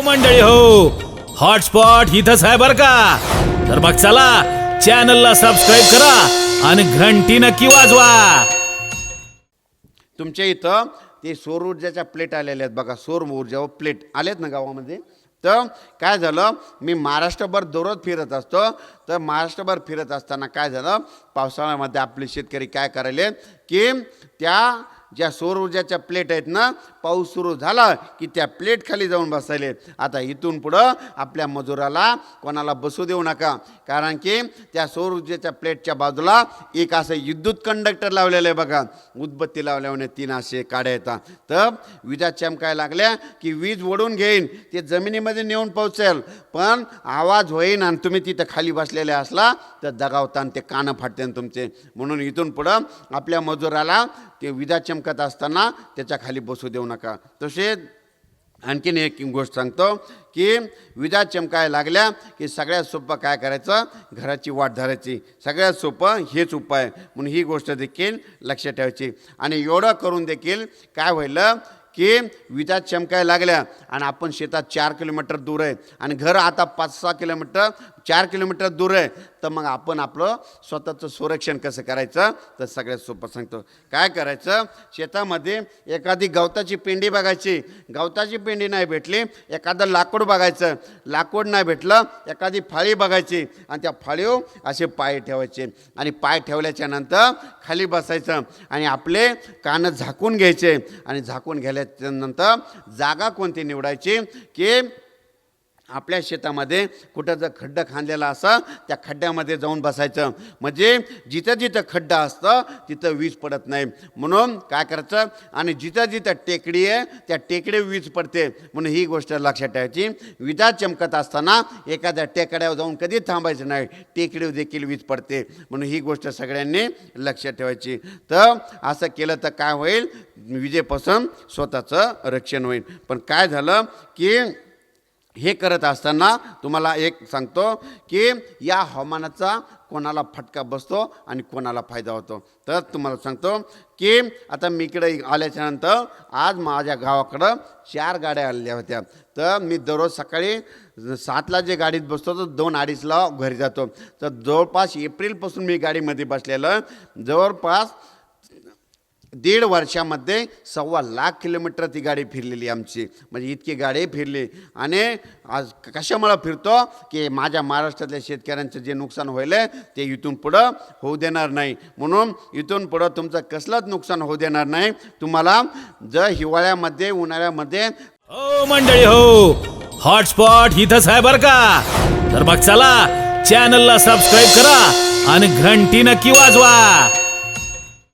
हो मंडळी हो. हॉटस्पॉट इथंच आहे बर का? तर मग चला चॅनलला सबस्क्राईब करा आणि घंटी नक्की वाजवा. तुमच्या इथं ते सौर ऊर्जाच्या प्लेट आलेल्या आहेत बघा सौर ऊर्जा प्लेट आलेत ना गावामध्ये. तर काय झालं मी महाराष्ट्रभर दररोज फिरत असतो. तर महाराष्ट्रभर फिरत असताना काय झालं पावसाळ्यामध्ये आपले शेतकरी काय करायले की त्या ज्या सौर ऊर्जाच्या प्लेट आहेत ना पाऊस सुरू झाला की त्या प्लेट खाली जाऊन बसायले. आता इथून पुढं आपल्या मजुराला कोणाला बसू देऊ नका. कारण की त्या सौर ऊर्जेच्या प्लेटच्या बाजूला एक असं विद्युत कंडक्टर लावलेलं आहे बघा. उदबत्ती लावल्याने तीन असे काड्या येतात. तर विजा चमकाय लागल्या की वीज ओढून घेईन ते जमिनीमध्ये नेऊन पोहोचेल. पण आवाज होईन आणि तुम्ही तिथं खाली बसलेले असला तर दगावता आणि ते कानं फाटते तुमचे. म्हणून इथून पुढं आपल्या मजुराला ते विजा चमकत असताना त्याच्याखाली बसू देऊ नका. तसे आणखीन एक गोष्ट सांगतो की विजा चमकायला लागल्या की सगळ्यात सोपं काय करायचं? घराची वाट धरायची. सगळ्यात सोपं हेच उपाय. म्हणून ही गोष्ट देखील लक्षात ठेवायची. आणि एवढं करून देखील काय व्हायलं? की विजा चमकायला लागल्या आणि आपण शेतात चार किलोमीटर दूर आहे आणि घर आता पाच सहा किलोमीटर चार किलोमीटर दूर आहे. तर मग आपण आपलं स्वतःचं संरक्षण कसं करायचं? तर सगळ्यात सोपं सांगतो. काय करायचं? शेतामध्ये एखादी गवताची पेंडी बघायची. गवताची पेंडी नाही भेटली एखादं लाकूड बघायचं. लाकूड नाही भेटलं एखादी फाळी बघायची आणि त्या फाळीव असे पाय ठेवायचे आणि पाय ठेवल्याच्या नंतर खाली बसायचं आणि आपले कानं झाकून घ्यायचे आणि झाकून घ्यायला त्याच्यानंतर जागा कोणती निवडायची? की आपल्या शेतामध्ये कुठं जर खड्डं खांदलेला असं त्या खड्ड्यामध्ये जाऊन बसायचं. म्हणजे जिथं जिथं खड्डा असतं तिथं वीज पडत नाही. म्हणून काय करायचं? आणि जिथं जिथं टेकडी आहे त्या टेकडीवर वीज पडते. म्हणून ही गोष्ट लक्षात ठेवायची. विजा चमकत असताना एखाद्या टेकड्यावर जाऊन कधी थांबायचं नाही. टेकडीवर देखील वीज पडते. म्हणून ही गोष्ट सगळ्यांनी लक्षात ठेवायची. तर असं केलं तर काय होईल? विजेपासून स्वतःचं रक्षण होईल. पण काय झालं? की हे करत असताना तुम्हाला एक सांगतो की या हवामानाचा कोणाला फटका बसतो आणि कोणाला फायदा होतो. तर तुम्हाला सांगतो की आता मी इकडे आल्याच्यानंतर आज माझ्या गावाकडं चार गाड्या आलेल्या होत्या. तर मी दररोज सकाळी सातला जे गाडीत बसतो तर दोन अडीचला घरी जातो. तर जवळपास एप्रिलपासून मी गाडीमध्ये बसलेलं. जवळपास दीड वर्षामध्ये सव्वा लाख किलोमीटर ती गाडी फिरलेली आमची. म्हणजे इतकी गाडी फिरली. आणि आज कशामुळं फिरतो? की माझ्या महाराष्ट्रातल्या शेतकऱ्यांचं जे नुकसान होईल ते इथून पुढं होऊ देणार नाही. म्हणून इथून पुढं तुमचं कसलंच नुकसान होऊ देणार नाही. तुम्हाला जर हिवाळ्यामध्ये उन्हाळ्यामध्ये हो मंडळी हो. हॉटस्पॉट इथंच आहे बर का? तर मग चला चॅनलला सबस्क्राईब करा आणि घंटी नक्की वाजवा.